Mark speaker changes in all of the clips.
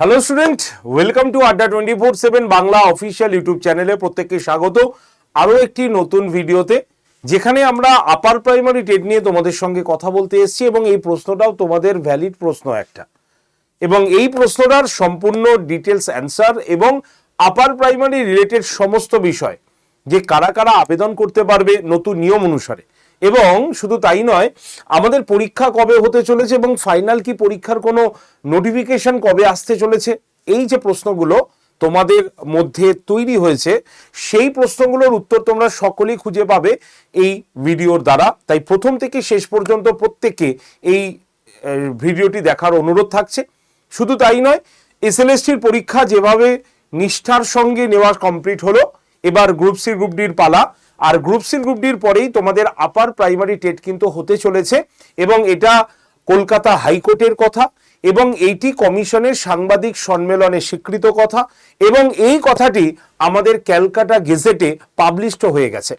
Speaker 1: Hello student welcome to Adda twenty four seven Bangla official YouTube চ্যানেলে প্রত্যেককে স্বাগত। আরও একটি নতুন ভিডিওতে, যেখানে আমরা আপার প্রাইমারি টেট নিয়ে তোমাদের সঙ্গে কথা বলতে এসেছি এবং এই প্রশ্নটাও তোমাদের ভ্যালিড প্রশ্ন একটা। এবং এই প্রশ্নটার সম্পূর্ণ ডিটেলস অ্যান্সার এবং আপার প্রাইমারি রিলেটেড সমস্ত বিষয় যে কারা কারা আবেদন করতে পারবে নতুন নিয়ম অনুসারে। এবং শুধু তাই নয়, আমাদের পরীক্ষা কবে হতে চলেছে এবং ফাইনাল কি পরীক্ষার কোনো নোটিফিকেশন কবে আসতে চলেছে? এই যে প্রশ্নগুলো তোমাদের মধ্যে তৈরি হয়েছে, সেই প্রশ্নগুলোর উত্তর তোমরা সকলেই খুঁজে পাবে এই ভিডিওর দ্বারা। তাই প্রথম থেকে শেষ পর্যন্ত প্রত্যেককে এই ভিডিওটি দেখার অনুরোধ থাকছে। শুধু তাই নয় এসএলএসটির পরীক্ষা যেভাবে নিষ্ঠার সঙ্গে নেওয়া কমপ্লিট হলো এবার গ্রুপ সি গ্রুপ ডির পালা। আর গ্রুপ সি গ্রুপ ডির পরেই তোমাদের আপার প্রাইমারি টেট কিন্তু হতে চলেছে এবং এটা কলকাতা হাইকোর্টের কথা এবং এইটি কমিশনের সাংবাদিক সম্মেলনে স্বীকৃত কথা এবং এই কথাটি আমাদের ক্যালকাটা গেজেটে পাবলিশড হয়ে গেছে।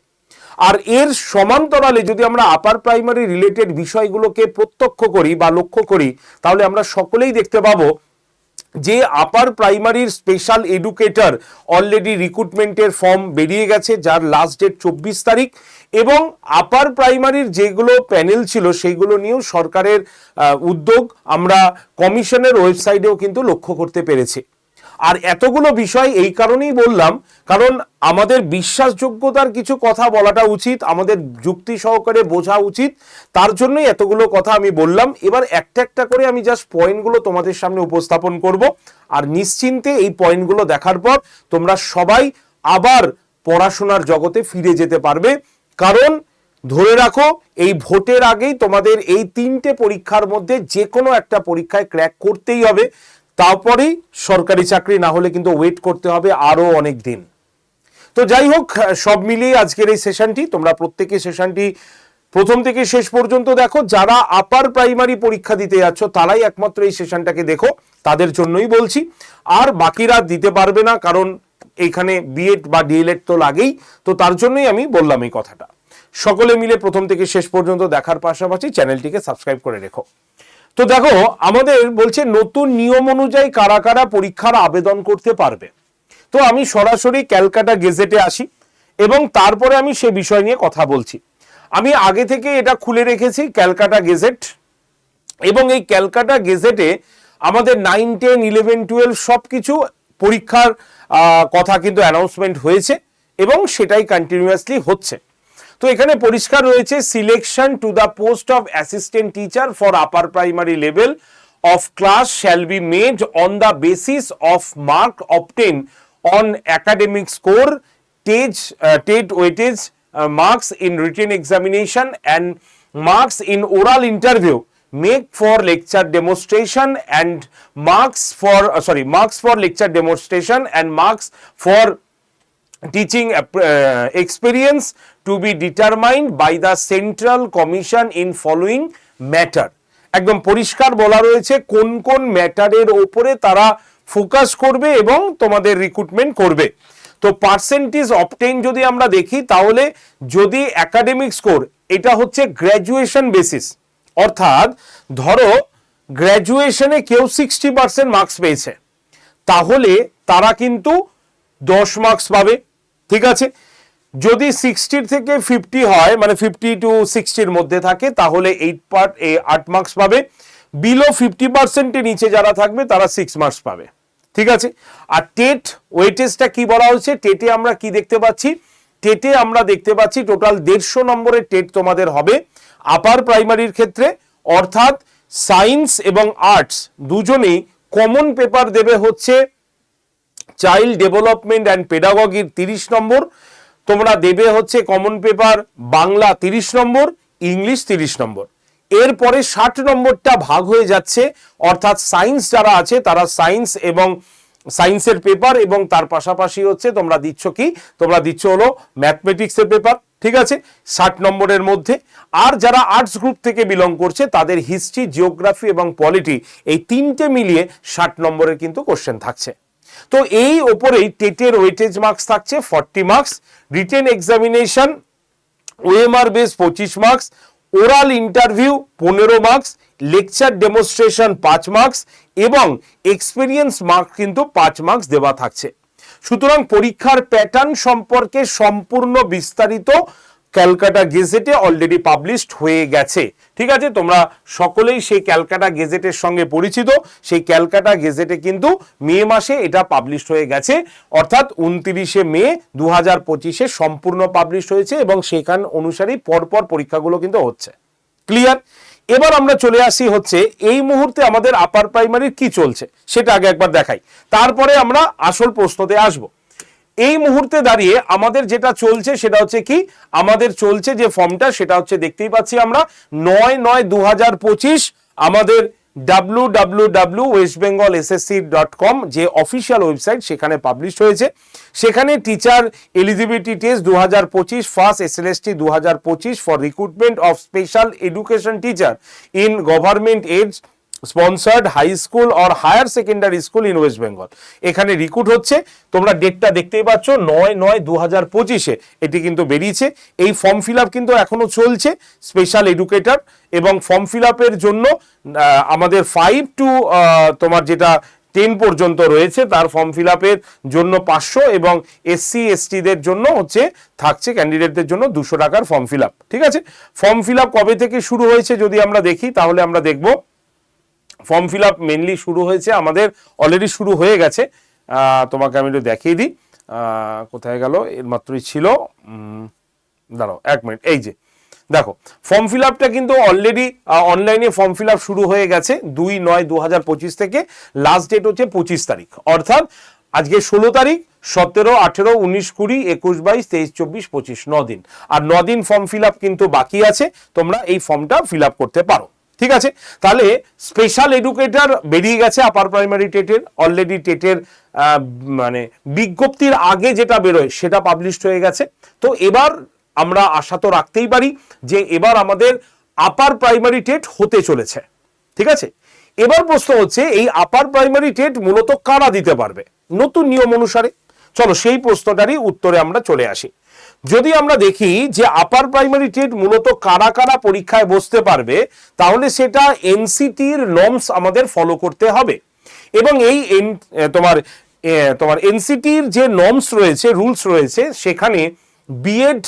Speaker 1: আর এর সমান্তরালে যদি আমরা আপার প্রাইমারি রিলেটেড বিষয়গুলোকে প্রত্যক্ষ করি বা লক্ষ্য করি, তাহলে আমরা সকলেই দেখতে পাবো যে আপার প্রাইমারির স্পেশাল এডুকেটর অলরেডি রিক্রুটমেন্টের ফর্ম বেরিয়ে গেছে, যার লাস্ট ডেট চব্বিশ তারিখ এবং আপার প্রাইমারির যেগুলো প্যানেল ছিল সেইগুলো নিয়েও সরকারের উদ্যোগ আমরা কমিশনের ওয়েবসাইটেও কিন্তু লক্ষ্য করতে পেরেছি। আর এতগুলো বিষয় এই কারণেই বললাম, কারণ আমাদের বিশ্বাসযোগ্যতার কিছু কথা বলাটা উচিত, আমাদের যুক্তি সহকারে বোঝা উচিত, তার জন্যই এতগুলো কথা আমি বললাম। এবার একটা একটা করে আমি জাস্ট পয়েন্টগুলো তোমাদের সামনে উপস্থাপন করব, আর নিশ্চিন্তে এই পয়েন্টগুলো দেখার পর তোমরা সবাই আবার পড়াশোনার জগতে ফিরে যেতে পারবে। কারণ ধরে রাখো, এই ভোটের আগেই তোমাদের এই তিনটে পরীক্ষার মধ্যে যে কোনো একটা পরীক্ষায় ক্র্যাক করতেই হবে। তারপরেই সরকারি চাকরি না হলে কিন্তু ওয়েট করতে হবে আরও অনেক দিন। তো যাই হোক, সব মিলিয়ে আজকের এই সেশনটি তোমরা প্রত্যেকে সেশনটি প্রথম থেকে শেষ পর্যন্ত দেখো। যারা আপার প্রাইমারি পরীক্ষা দিতে যাচ্ছ, তারাই একমাত্র এই সেশনটাকে দেখো। তাদের জন্যই বলছি। আর বাকিরা দিতে পারবে না, কারণ এইখানে বিএড বা ডিএলএড তো লাগেই। তো তার জন্যই আমি বললাম এই কথাটা। সকলে মিলে প্রথম থেকে শেষ পর্যন্ত দেখার পাশাপাশি চ্যানেলটিকে সাবস্ক্রাইব করে রেখো। তো দেখো, আমাদের বলছে নতুন নিয়ম অনুযায়ী কারা কারা পরীক্ষার আবেদন করতে পারবে। তো আমি সরাসরি ক্যালকাটা গেজেটে আসি এবং তারপরে আমি সে বিষয় নিয়ে কথা বলছি। আমি আগে থেকে এটা খুলে রেখেছি, ক্যালকাটা গেজেট। এবং এই ক্যালকাটা গেজেটে আমাদের নাইন, টেন, ইলেভেন, টুয়েলভ সব কিছু পরীক্ষার কথা কিন্তু অ্যানাউন্সমেন্ট হয়েছে এবং সেটাই কন্টিনিউয়াসলি হচ্ছে। তো এখানে পরিষ্কার রয়েছে selection to the post of assistant teacher for upper primary level of class shall be made on the basis of mark obtained on academic score টেজ TET weightage marks in written examination and marks in oral interview make for lecture demonstration and marks for sorry marks for lecture demonstration and marks for teaching experience to be determined by the central commission in following matter. একদম পরিষ্কার বলা রয়েছে কোন কোন ম্যাটারের ওপরে তারা focus করবে এবং তোমাদের রিক্রুটমেন্ট করবে। তো পার্সেন্টেজ অপটেন যদি আমরা দেখি, তাহলে যদি একাডেমিক স্কোর এটা হচ্ছে গ্র্যাজুয়েশন বেসিস অর্থাৎ ধরো গ্র্যাজুয়েশনে কেউ সিক্সটি পার্সেন্ট মার্কস পেয়েছে। তাহলে তারা কিন্তু দশ মার্কস পাবে। ঠিক আছে? যদি সিক্সটির থেকে ফিফটি হয় মানে ফিফটি টু সিক্সটির মধ্যে থাকে, তাহলে এইট পার্ট আট মার্কস পাবে। বিলো ফিফটি পার্সেন্টের নিচে যারা থাকবে, তারা সিক্স মার্কস পাবে। ঠিক আছে? আর টেট ওয়েটেজটা কি বলা হচ্ছে টেটে আমরা কি দেখতে পাচ্ছি? টেটে আমরা দেখতে পাচ্ছি টোটাল দেড়শো নম্বরের টেট তোমাদের হবে আপার প্রাইমারির ক্ষেত্রে। অর্থাৎ সায়েন্স এবং আর্টস দুজনেই কমন পেপার দেবে হচ্ছে চাইল্ড ডেভেলপমেন্ট অ্যান্ড পেডাগগির তিরিশ নম্বর। তোমরা দেবে হচ্ছে কমন পেপার বাংলা তিরিশ নম্বর, ইংলিশ তিরিশ নম্বর। এরপরে ষাট নম্বরটা ভাগ হয়ে যাচ্ছে, অর্থাৎ সায়েন্স যারা আছে, তারা সায়েন্স এবং সায়েন্সের পেপার এবং তার পাশাপাশি হচ্ছে তোমরা দিচ্ছ কি? তোমরা দিচ্ছ হলো ম্যাথমেটিক্সের পেপার ঠিক আছে? ষাট নম্বরের মধ্যে। আর যারা আর্টস গ্রুপ থেকে বিলং করছে, তাদের হিস্ট্রি জিওগ্রাফি এবং পলিটি এই তিনটে মিলিয়ে ষাট নম্বরের কিন্তু কোশ্চেন থাকছে। তো এই ওপরেই টেটের ওয়েটেজ মার্কস থাকছে, forty marks, written examination, OMR base পঁচিশ মার্কস, ওরাল ইন্টারভিউ পনেরো মার্কস, লেকচার ডেমনস্ট্রেশন পাঁচ মার্কস এবং এক্সপিরিয়েন্স মার্ক কিন্তু পাঁচ মার্কস দেওয়া থাকছে। সুতরাং পরীক্ষার প্যাটার্ন সম্পর্কে সম্পূর্ণ বিস্তারিত ক্যালকাটা গেজেটে অলরেডি পাবলিশড হয়ে গেছে। ঠিক আছে? তোমরা সকলেই সেই ক্যালকাটা গেজেটের সঙ্গে পরিচিত। সেই ক্যালকাটা গেজেটে কিন্তু মে মাসে এটা পাবলিশড হয়ে গেছে। অর্থাৎ উনত্রিশে মে দু হাজার পঁচিশে সম্পূর্ণ পাবলিশ হয়েছে এবং সেখান অনুসারেই পরপর পরীক্ষাগুলো কিন্তু হচ্ছে। ক্লিয়ার এবার আমরা চলে আসি হচ্ছে এই মুহূর্তে আমাদের আপার প্রাইমারির কি চলছে? সেটা আগে একবার দেখাই। তারপরে আমরা আসল প্রশ্নতে আসব। এই মুহূর্তে দাঁড়িয়ে আমাদের যেটা চলছে সেটা হচ্ছে কি? আমাদের চলছে যে ফর্মটা, সেটা হচ্ছে দেখতেই পাচ্ছি আমরা নয় নয় দু আমাদের W W W West Bengal SSC dot com যে অফিসিয়াল ওয়েবসাইট সেখানে পাবলিশ হয়েছে। সেখানে টিচার এলিজিবিলিটি টেস্ট দু হাজার পঁচিশ first S L S T দু হাজার পঁচিশ for recruitment of special education teacher in government aided sponsored high school or higher secondary school in West Bengal এখানে রিক্রুট হচ্ছে। তোমরা ডেটটা দেখতেই পাচ্ছ, নয় নয় দু হাজার পঁচিশে। এটি কিন্তু বেরিয়েছে। এই ফর্ম ফিল আপ কিন্তু এখনও চলছে স্পেশাল এডুকেটর এবং ফর্ম ফিল আপের জন্য আমাদের ফাইভ টু তোমার যেটা টেন পর্যন্ত রয়েছে, তার ফর্ম ফিল আপের জন্য পাঁচশো এবং এসসি এসটিদের জন্য হচ্ছে, থাকছে ক্যান্ডিডেটদের জন্য দুশো টাকার ফর্ম ফিল আপ ঠিক আছে? ফর্ম ফিল আপ কবে থেকে শুরু হয়েছে যদি আমরা দেখি, তাহলে আমরা দেখব। ফর্ম ফিল আপ মেনলি শুরু হয়েছে, আমাদের অলরেডি শুরু হয়ে গেছে। তোমাকে আমি একটু দেখিয়ে দিই। কোথায় গেল? এর মাত্রই ছিল দাঁড়াও, এক মিনিট এই যে, দেখো ফর্ম ফিল আপটা কিন্তু অলরেডি অনলাইনে ফর্ম ফিল আপ শুরু হয়ে গেছে দুই নয় দু থেকে লাস্ট ডেট হচ্ছে পঁচিশ তারিখ। অর্থাৎ আজকে ষোলো তারিখ, সতেরো, আঠেরো, উনিশ, কুড়ি, একুশ, বাইশ, তেইশ, চব্বিশ, পঁচিশ দিন। আর দিন ফর্ম ফিল আপ কিন্তু বাকি আছে, তোমরা এই ফর্মটা ফিল আপ করতে পারো। ঠিক আছে? তাহলে স্পেশাল এডুকেটর বেরিয়ে গেছে আপার প্রাইমারি টেটের অলরেডি টেটের মানে বিজ্ঞপ্তির আগে যেটা বেরোয় সেটা পাবলিশড হয়ে গেছে। তো এবার আমরা আশা তো রাখতেই পারি যে এবার আমাদের আপার প্রাইমারি টেট হতে চলেছে। ঠিক আছে? এবার প্রশ্ন হচ্ছে, এই আপার প্রাইমারি টেট মূলত কারা দিতে পারবে? নতুন নিয়ম অনুসারে। চলো সেই প্রশ্নটারই উত্তরে আমরা চলে আসি। যদি আমরা দেখি যে আপার প্রাইমারি টেট মূলত কারা কারা পরীক্ষায় বসতে পারবে, তাহলে সেটা এনসিটির নর্মস আমাদের ফলো করতে হবে। এবং এই তোমার তোমার এনসিটির যে নর্মস রয়েছে রুলস রয়েছে, সেখানে বিএড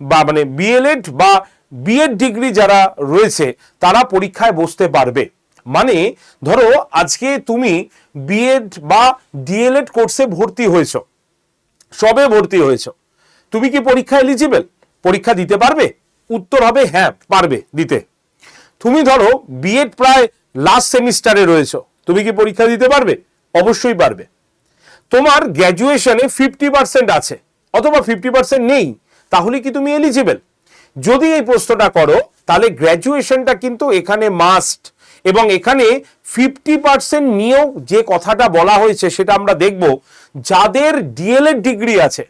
Speaker 1: বা মানে বিএলএড বা বিএড ডিগ্রি যারা রয়েছে, তারা পরীক্ষায় বসতে পারবে। মানে ধরো আজকে তুমি বিএড বা ডিএলএড কোর্সে ভর্তি হয়েছো, সবে ভর্তি হয়েছো। তুমি কি পরীক্ষা এলিজিবল পরীক্ষা দিতে পারবে? উত্তর হবে হ্যাঁ পারবে দিতে। তুমি ধরো বিএড প্রায় লাস্ট সেমিস্টারে রয়েছো। তুমি কি পরীক্ষা দিতে পারবে? অবশ্যই পারবে। তোমার গ্র্যাজুয়েশনে ফিফটি পার্সেন্ট আছে, অথবা ফিফটি পার্সেন্ট নেই, তাহলে কি তুমি এলিজিবেল যদি এই প্রশ্নটা করো, তাহলে গ্র্যাজুয়েশনটা কিন্তু এখানে মাস্ট এবং এখানে ফিফটি পার্সেন্ট নিয়েও যে কথাটা বলা হয়েছে সেটা আমরা দেখব, যাদের ডিএলএড ডিগ্রি আছে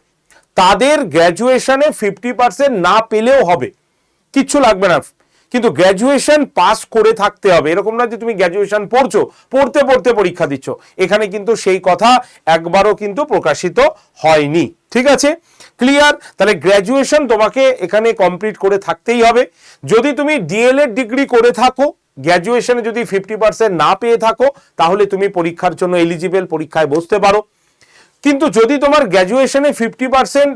Speaker 1: তাদের গ্র্যাজুয়েশনে ফিফটি পার্সেন্ট না পেলেও হবে। কিচ্ছু লাগবে না। কিন্তু গ্র্যাজুয়েশন পাস করে থাকতে হবে। এরকম না যে তুমি গ্র্যাজুয়েশন পড়ছো, পড়তে পড়তে পরীক্ষা দিচ্ছ। এখানে কিন্তু সেই কথা একবারও কিন্তু প্রকাশিত হয়নি। ঠিক আছে? ক্লিয়ার তাহলে গ্র্যাজুয়েশন তোমাকে এখানে কমপ্লিট করে থাকতেই হবে। যদি তুমি ডিএলএড ডিগ্রি করে থাকো গ্র্যাজুয়েশনে যদি ফিফটি পার্সেন্ট না পেয়ে থাকো, তাহলে তুমি পরীক্ষার জন্য এলিজিবল পরীক্ষায় বসতে পারো। কিন্তু যদি তোমার গ্র্যাজুয়েশনে ফিফটি পার্সেন্ট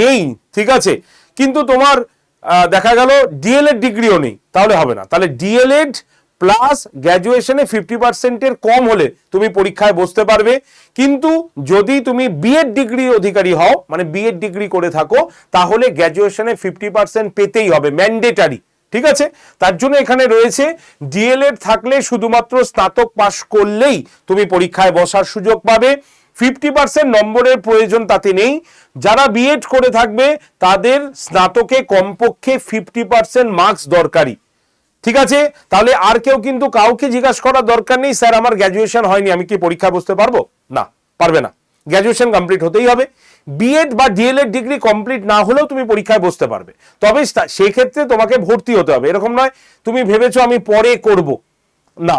Speaker 1: নেই, ঠিক আছে, কিন্তু তোমার দেখা গেল ডিএলএড ডিগ্রিও নেই, তাহলে হবে না। তাহলে ডিএলএড প্লাস গ্র্যাজুয়েশনে ফিফটি পার্সেন্টের কম হলে তুমি পরীক্ষায় বসতে পারবে। কিন্তু যদি তুমি বিএড ডিগ্রি অধিকারী হও মানে বিএড ডিগ্রি করে থাকো, তাহলে গ্র্যাজুয়েশনে ফিফটি পার্সেন্ট পেতেই হবে ম্যান্ডেটারি ঠিক আছে? তার জন্য এখানে রয়েছে ডিএলএড থাকলে শুধুমাত্র স্নাতক পাশ করলেই তুমি পরীক্ষায় বসার সুযোগ পাবে। ফিফটি পার্সেন্ট নম্বরের প্রয়োজন তাতে নেই। যারা বিএড করে থাকবে, তাদের স্নাতকে কমপক্ষে ফিফটি পার্সেন্ট মার্কস দরকারি ঠিক আছে? তাহলে আর কেউ কিন্তু কাউকে জিজ্ঞাসা করার দরকার নেই, স্যার, আমার গ্র্যাজুয়েশন হয়নি, আমি কি পরীক্ষা বসতে পারব? না, পারবে না। গ্র্যাজুয়েশন কমপ্লিট হতেই হবে। বিএড বা ডিএলএড ডিগ্রি কমপ্লিট না হলেও তুমি পরীক্ষায় বসতে পারবে। তবে সেক্ষেত্রে তোমাকে ভর্তি হতে হবে। এরকম নয়, তুমি ভেবেছো আমি পরে করব। না,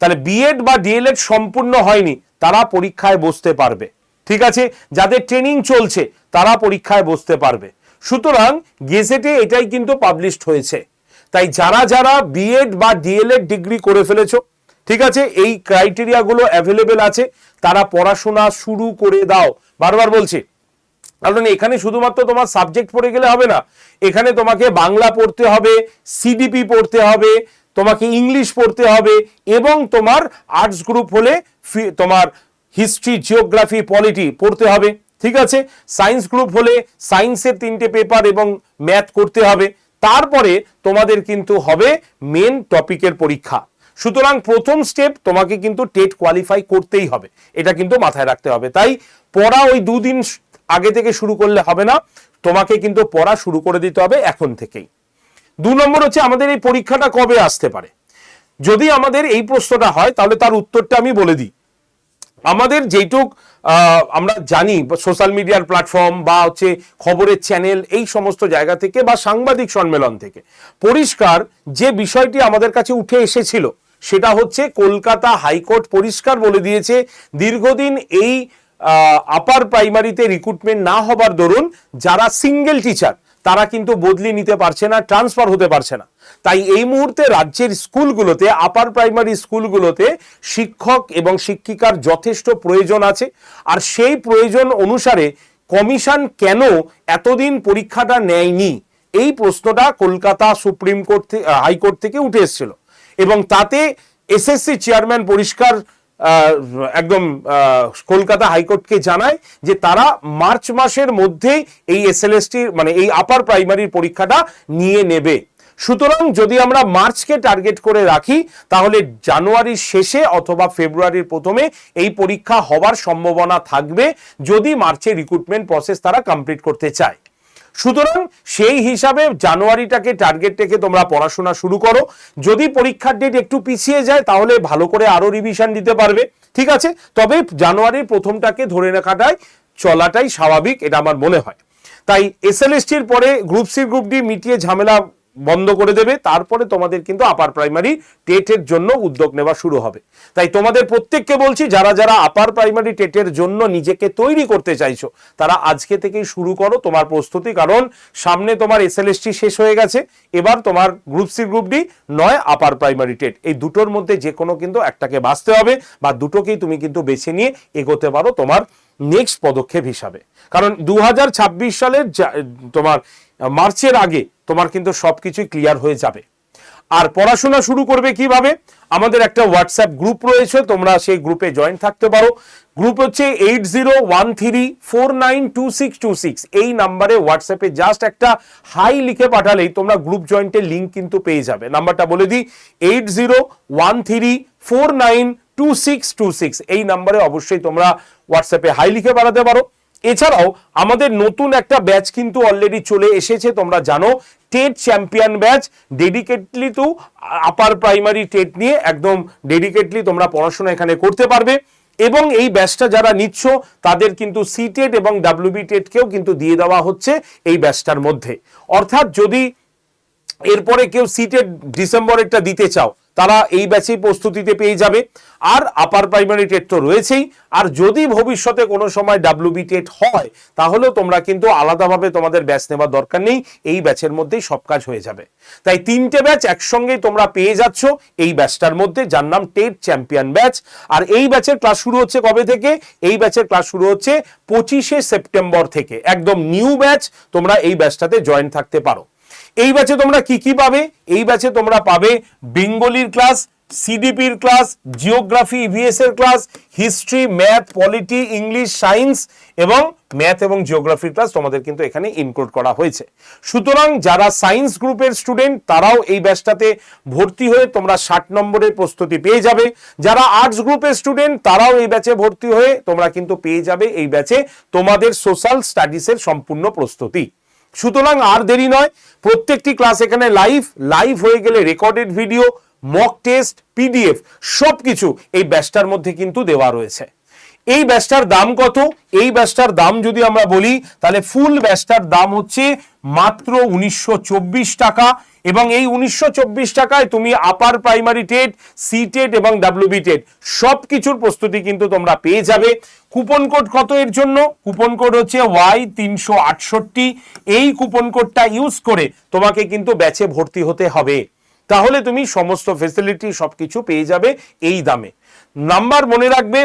Speaker 1: তাহলে বিএড বা ডিএলএড সম্পূর্ণ হয়নি তারা পরীক্ষায় বসতে পারবে। ঠিক আছে? যাদের ট্রেনিং চলছে, তারা পরীক্ষায় বসতে পারবে। সুতরাং গেজেটে এটাই কিন্তু পাবলিশড হয়েছে। তাই যারা যারা বিএড বা ডিএলএড ডিগ্রি করে ফেলেছো, ঠিক আছে? এই ক্রাইটেরিয়াগুলো অ্যাভেলেবেল আছে, তারা পড়াশোনা শুরু করে দাও। বারবার বলছি, কারণ এখানে শুধুমাত্র তোমার সাবজেক্ট পড়ে গেলে হবে না, এখানে তোমাকে বাংলা পড়তে হবে সিডিপি পড়তে হবে তোমাকে ইংলিশ পড়তে হবে এবং তোমার আর্টস গ্রুপ হলে তোমার হিস্ট্রি জিওগ্রাফি পলিটি পড়তে হবে, ঠিক আছে? সায়েন্স গ্রুপ হলে সায়েন্সের তিনটে পেপার এবং ম্যাথ করতে হবে। তারপরে তোমাদের কিন্তু হবে মেন টপিকের পরীক্ষা। সুতরাং প্রথম স্টেপ তোমাকে কিন্তু টেট কোয়ালিফাই করতেই হবে। এটা কিন্তু মাথায় রাখতে হবে। তাই পড়া ওই দুদিন আগে থেকে শুরু করলে হবে না। তোমাকে কিন্তু পড়া শুরু করে দিতে হবে এখন থেকেই। দু নম্বর হচ্ছে আমাদের এই পরীক্ষাটা কবে আসতে পারে? যদি আমাদের এই প্রশ্নটা হয়, তাহলে তার উত্তরটা আমি বলে দিই। আমাদের যেইটুক আমরা জানি, সোশ্যাল মিডিয়ার প্ল্যাটফর্ম বা হচ্ছে খবরের চ্যানেল, এই সমস্ত জায়গা থেকে বা সাংবাদিক সম্মেলন থেকে পরিষ্কার যে বিষয়টি আমাদের কাছে উঠে এসেছিল, সেটা হচ্ছে কলকাতা হাইকোর্ট পরিষ্কার বলে দিয়েছে, দীর্ঘদিন এই আপার প্রাইমারিতে রিক্রুটমেন্ট না হবার দরুন যারা সিঙ্গেল টিচার তারা কিন্তু বদলি নিতে পারছে না ট্রান্সফার হতে পারছে না। তাই এই মুহূর্তে রাজ্যের স্কুলগুলোতে আপার প্রাইমারি স্কুলগুলোতে শিক্ষক এবং শিক্ষিকার যথেষ্ট প্রয়োজন আছে। আর সেই প্রয়োজন অনুসারে কমিশন কেন এতদিন পরীক্ষাটা নেয়নি? এই প্রশ্নটা কলকাতা সুপ্রিম কোর্ট হাইকোর্ট থেকে উঠে এসেছিল। এবং তাতে এসএসসি চেয়ারম্যান পরিষ্কার একদম কলকাতা হাইকোর্টকে জানায় যে তারা মার্চ মাসের মধ্যেই এই এসএলএসটি মানে এই আপার প্রাইমারির পরীক্ষাটা নিয়ে নেবে। সুতরাং যদি আমরা মার্চকে টার্গেট করে রাখি, তাহলে জানুয়ারির শেষে অথবা ফেব্রুয়ারির প্রথমে এই পরীক্ষা হওয়ার সম্ভাবনা থাকবে, যদি মার্চে রিক্রুটমেন্ট প্রসেস তারা কমপ্লিট করতে চায়। সুতরাং সেই হিসাবে জানুয়ারিটাকে টার্গেট রেখে তোমরা পড়াশোনা শুরু করো। যদি পরীক্ষার ডেট একটু পিছিয়ে যায়, তাহলে ভালো করে আরও রিভিশন দিতে পারবে। ঠিক আছে? তবে জানুয়ারির প্রথমটাকে ধরে রাখাটাই চলাটাই স্বাভাবিক, এটা আমার মনে হয়। তাই এসএলএসটির পরে গ্রুপ সি গ্রুপ ডি মিটিয়ে ঝামেলা বন্ধ করে দেবে, তারপরে তোমাদের কিন্তু আপার প্রাইমারি টেটের জন্য উদ্যোগ নেওয়া শুরু হবে। তাই তোমাদের প্রত্যেককে বলছি, যারা যারা আপার প্রাইমারি টেটের জন্য নিজেকে তৈরি করতে চাইছো, তারা আজকে থেকেই শুরু করো তোমার প্রস্তুতি, কারণ সামনে তোমার এসএলএসটি শেষ হয়ে গেছে, এবার তোমার গ্রুপ সি গ্রুপ ডি নয় আপার প্রাইমারি টেট এই দুটোর মধ্যে যে কোনো কিন্তু একটাকে বাঁচতে হবে, বা দুটোকেই তুমি কিন্তু বেছে নিয়ে এগোতে পারো তোমার নেক্সট পদক্ষেপ হিসাবে। কারণ দু হাজার ছাব্বিশ সালের তোমার মার্চের আগে তোমার কিন্তু সব কিছুই ক্লিয়ার হয়ে যাবে। আর পড়াশোনা শুরু করবে কীভাবে? আমাদের একটা হোয়াটসঅ্যাপ গ্রুপ রয়েছে, তোমরা সেই গ্রুপে জয়েন থাকতে পারো। গ্রুপ হচ্ছে eight zero one three four nine two six two six এই নাম্বারে হোয়াটসঅ্যাপে জাস্ট একটা হাই লিখে পাঠালেই তোমরা গ্রুপ জয়েন্টের লিঙ্ক কিন্তু পেয়ে যাবে। নাম্বারটা বলে দিই eight zero one three four nine two six two six এই নাম্বারে অবশ্যই তোমরা হোয়াটসঅ্যাপে হাই লিখে পাঠাতে পারো। এছাড়াও আমাদের নতুন একটা ব্যাচ কিন্তু অলরেডি চলে এসেছে, তোমরা জানো। টেট চ্যাম্পিয়ন ব্যাচ ডেডিকেটলি তো আপার প্রাইমারি টেট নিয়ে একদম ডেডিকেটলি তোমরা পড়াশোনা এখানে করতে পারবে। এবং এই ব্যাচটা যারা নিচ্ছ, তাদের কিন্তু সি টেট এবং ডাব্লিউবি টেটকেও কিন্তু দিয়ে দেওয়া হচ্ছে এই ব্যাচটার মধ্যে। অর্থাৎ যদি এরপরে কেউ সিটের ডিসেম্বরেরটা দিতে চাও, তারা এই ব্যাচেই প্রস্তুতিতে পেয়ে যাবে। আর আপার প্রাইমারি টেট তো রয়েছেই। আর যদি ভবিষ্যতে কোনো সময় ডাব্লিউবি টেট হয়, তাহলেও তোমরা কিন্তু আলাদাভাবে তোমাদের ব্যাচ নেওয়ার দরকার নেই। এই ব্যাচের মধ্যেই সব কাজ হয়ে যাবে। তাই তিনটে ব্যাচ একসঙ্গেই তোমরা পেয়ে যাচ্ছ এই ব্যাচটার মধ্যে, যার নাম টেট চ্যাম্পিয়ন ব্যাচ আর এই ব্যাচের ক্লাস শুরু হচ্ছে কবে থেকে? এই ব্যাচের ক্লাস শুরু হচ্ছে পঁচিশে সেপ্টেম্বর থেকে। একদম নিউ ব্যাচ তোমরা এই ব্যাচটাতে জয়েন থাকতে পারো। এই ব্যাচে তোমরা কি কি পাবে? এই ব্যাচে তোমরা পাবে বেঙ্গলির ক্লাস সিডিপির ক্লাস জিওগ্রাফি ইভিএস এর class history math polity English science এবং ম্যাথ এবং জিওগ্রাফির ক্লাস তোমাদের কিন্তু এখানে ইনক্লুড করা হয়েছে। সুতরাং যারা সায়েন্স গ্রুপের স্টুডেন্ট তারাও এই ব্যাচটাতে ভর্তি হয়ে তোমরা ষাট নম্বরের প্রস্তুতি পেয়ে যাবে। যারা আর্টস গ্রুপের স্টুডেন্ট তারাও এই ব্যাচে ভর্তি হয়ে তোমরা কিন্তু পেয়ে যাবে এই ব্যাচে তোমাদের সোশ্যাল স্টাডিজের সম্পূর্ণ প্রস্তুতি। সুতরাং আর দেরি নয়, প্রত্যেকটি ক্লাস এখানে লাইভ লাইভ হয়ে গেলে recorded video mock test PDF সবকিছু এই ব্যাচটার মধ্যে কিন্তু দেওয়া রয়েছে। এই ব্যাচটার দাম কত? এই ব্যাচটার দাম যদি আমরা বলি, তাহলে ফুল ব্যাচটার দাম হচ্ছে মাত্র উনিশশো চব্বিশ টাকা এবং এই উনিশশো চব্বিশ টাকায় তুমি upper primary TET C TET এবং ডাব্লিউবি টেট সব কিছুর প্রস্তুতি কিন্তু তোমরা পেয়ে যাবে। কুপন কোড কত এর জন্য? কুপন কোড হচ্ছে ওয়াই তিনশো আটষট্টি। এই কুপন কোডটা ইউজ করে তোমাকে কিন্তু ব্যাচে ভর্তি হতে হবে। তাহলে তুমি সমস্ত ফেসিলিটি সবকিছু পেয়ে যাবে এই দামে। নাম্বার মনে রাখবে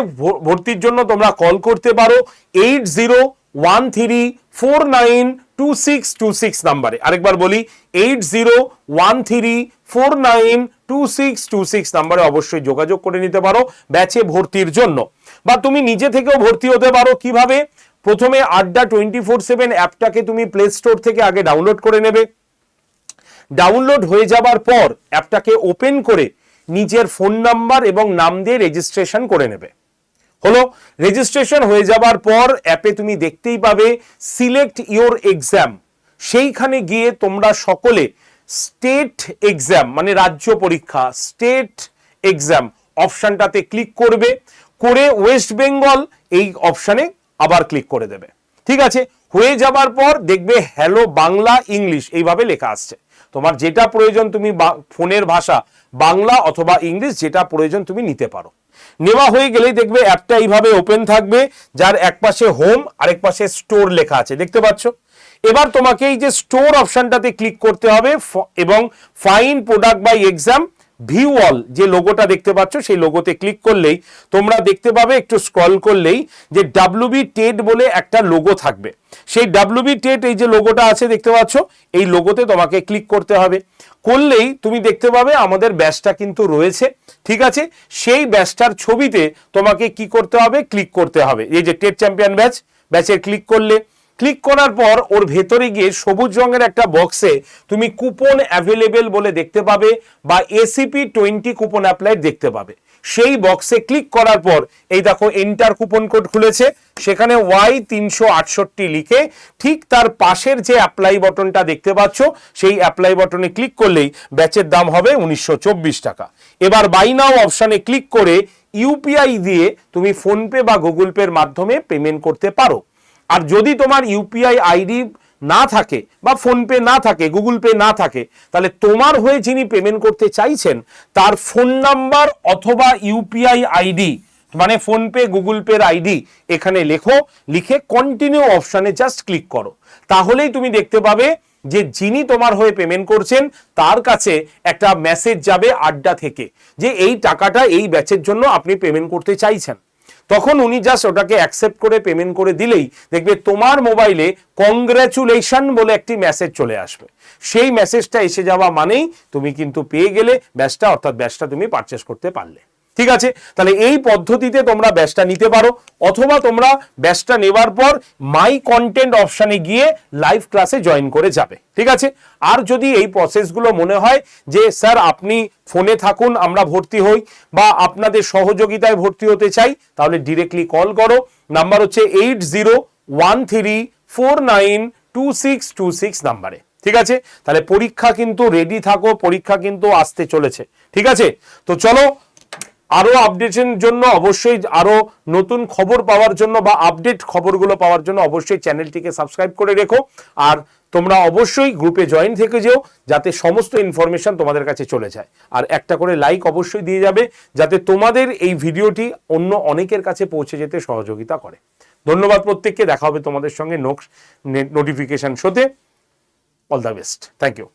Speaker 1: ভর্তির জন্য তোমরা কল করতে পারো eight zero one three four nine two six two six নাম্বারে। আরেকবার বলি eight zero one three four nine two six two six নাম্বারে অবশ্যই যোগাযোগ করে নিতে পারো ব্যাচে ভর্তির জন্য। বা তুমি নিজে থেকেও ভর্তি হতে পারো কীভাবে? প্রথমে আড্ডা টোয়েন্টি ফোর সেভেন অ্যাপটাকে তুমি প্লে স্টোর থেকে আগে ডাউনলোড করে নেবে। ডাউনলোড হয়ে যাবার পর অ্যাপটাকে ওপেন করে নিজের ফোন নাম্বার এবং নাম দিয়ে রেজিস্ট্রেশন করে নেবে। হলো রেজিস্ট্রেশন হয়ে যাবার পর অ্যাপে তুমি দেখতেই পাবে সিলেক্ট ইওর এক্সাম সেইখানে গিয়ে তোমরা সকলে স্টেট এক্সাম মানে রাজ্য পরীক্ষা স্টেট এক্সাম অপশনটাতে ক্লিক করবে, করে ওয়েস্ট বেঙ্গল এই অপশনে আবার ক্লিক করে দেবে। ঠিক আছে? হয়ে যাবার পর দেখবে হ্যালো বাংলা ইংলিশ এইভাবে লেখা আসছে। তোমার যেটা প্রয়োজন তুমি ফোনের ভাষা, বাংলা অথবা ইংলিশ যেটা প্রয়োজন তুমি নিতে পারো। নেওয়া হয়ে গেলেই দেখবে অ্যাপটা এইভাবে ওপেন থাকবে, যার এক পাশে হোম, আরেক পাশে স্টোর লেখা আছে, দেখতে পাচ্ছ? এবার তোমাকে এই যে স্টোর অপশনটাতে ক্লিক করতে হবে এবং find product by exam view all যে লোগোটা দেখতে পাচ্ছ, সেই লোগোতে ক্লিক করলেই তোমরা দেখতে পাবে, একটু স্ক্রল করলেই যে ডাব্লিউবি টেট বলে একটা লোগো থাকবে। সেই ডাব্লিউবি টেট এই যে লোগোটা আছে, দেখতে পাচ্ছ, এই লোগোতে তোমাকে ক্লিক করতে হবে। করলেই তুমি দেখতে পাবে, আমাদের ব্যাচটা কিন্তু রয়েছে, ঠিক আছে? সেই ব্যাচটার ছবিতে তোমাকে কি করতে হবে, ক্লিক করতে হবে। এই যে টেট চ্যাম্পিয়ন ব্যাচ ব্যাচে ক্লিক করলে ক্লিক করার পর ওর ভেতরে গিয়ে সবুজ রঙের একটা বক্সে তুমি কুপন অ্যাভেলেবেল বলে দেখতে পাবে বা এসিপি টোয়েন্টি কুপন অ্যাপ্লাই দেখতে পাবে। সেই বক্সে ক্লিক করার পর এই দেখো এন্টার কুপন কোড খুলেছে। সেখানে ওয়াই তিনশো আটষট্টি লিখে ঠিক তার পাশের যে অ্যাপ্লাই বটনটা দেখতে পাচ্ছ, সেই অ্যাপ্লাই বটনে ক্লিক করলেই ব্যাচের দাম হবে উনিশশো চব্বিশ টাকা। এবার বাই নাও অপশানে ক্লিক করে ইউপিআই দিয়ে তুমি ফোনপে বা গুগল পের মাধ্যমে পেমেন্ট করতে পারো। আর যদি তোমার ইউপিআই আইডি না থাকে বা ফোনপে না থাকে, গুগল পে না থাকে, তাহলে তোমার হয়ে যিনি পেমেন্ট করতে চাইছেন, তার ফোন নাম্বার অথবা ইউপিআই আইডি মানে ফোনপে, গুগল পের আইডি এখানে লেখো, লিখে কন্টিনিউ অপশানে জাস্ট ক্লিক করো। তাহলেই তুমি দেখতে পাবে যে যিনি তোমার হয়ে পেমেন্ট করছেন, তার কাছে একটা মেসেজ যাবে আড্ডা থেকে, যে এই টাকাটা এই ব্যাচের জন্য আপনি পেমেন্ট করতে চাইছেন। তখন উনি জাস্ট ওটাকে অ্যাকসেপ্ট করে পেমেন্ট করে দিলেই দেখবে তোমার মোবাইলে কংগ্রাচুলেশন বলে একটি মেসেজ চলে আসবে। সেই মেসেজটা এসে যাওয়া মানেই তুমি কিন্তু পেয়ে গেলে ব্যাচটা অর্থাৎ ব্যাচটা তুমি পারচেস করতে পারলে। ঠিক আছে? তাহলে এই পদ্ধতিতে তোমরা ব্যাচটা নিতে পারো। অথবা তোমরা ব্যাচটা নেওয়ার পর মাই কন্টেন্ট অপশানে গিয়ে লাইভ ক্লাসে জয়েন করে যাবে। ঠিক আছে? আর যদি এই প্রসেসগুলো মনে হয় যে, স্যার, আপনি ফোনে থাকুন, আমরা ভর্তি হই বা আপনাদের সহযোগিতায় ভর্তি হতে চাই, তাহলে ডিরেক্টলি কল করো। নাম্বার হচ্ছে eight zero one three four nine two six two six নাম্বারে ঠিক আছে? তাহলে পরীক্ষা কিন্তু রেডি থাকো, পরীক্ষা কিন্তু আসতে চলেছে। ঠিক আছে? তো চলো আরও আপডেটের জন্য অবশ্যই আরও নতুন খবর পাওয়ার জন্য বা আপডেট খবরগুলো পাওয়ার জন্য অবশ্যই চ্যানেলটিকে সাবস্ক্রাইব করে রেখো। আর তোমরা অবশ্যই গ্রুপে জয়েন থেকে যেও, যাতে সমস্ত ইনফরমেশন তোমাদের কাছে চলে যায়। আর একটা করে লাইক অবশ্যই দিয়ে যাবে, যাতে তোমাদের এই ভিডিওটি অন্য অনেকের কাছে পৌঁছে যেতে সহযোগিতা করে। ধন্যবাদ প্রত্যেককে, দেখা হবে তোমাদের সঙ্গে নোটিফিকেশন শোতে all the best thank you